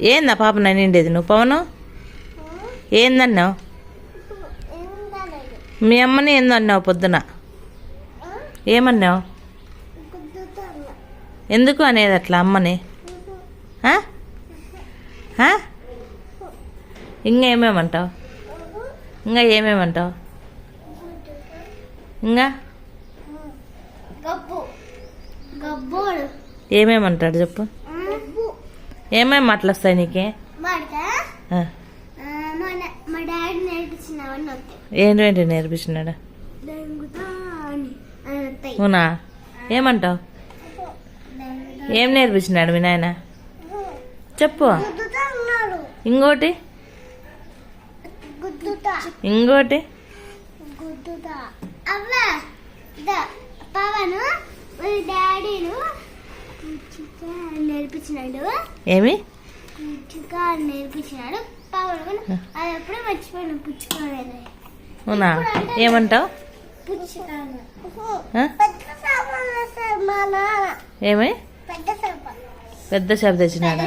ఏందా పాప నన్నిండేది నువ్వు పవను? ఏందన్నావు? మీ అమ్మని ఏందన్నావు పొద్దున? ఏమన్నావు? ఎందుకు అనేది అట్లా అమ్మని? ఇంకా ఏమేమంటావు? ఇంకా ఏమేమంటావు? ఇంకా? ఏమేమంటాడు చెప్పు. ఏమేమి మాటలు వస్తాయి నీకే ఏంటంటే నేర్పించినాడు? అవునా? ఏమంటావు? ఏం నేర్పించినాడు మీ నాయన? చెప్పు. ఇంకోటి? ఇంకోటి? పవన్ నేర్పించినాడు. ఏమి? పుచ్చుక నేర్పించినాడు. అది ఎప్పుడూ మర్చిపోయాను పుచ్చుకోలేదు. అవునా? ఏమంటావు? ఏమి? పెద్ద షాప్ తెచ్చినాడా?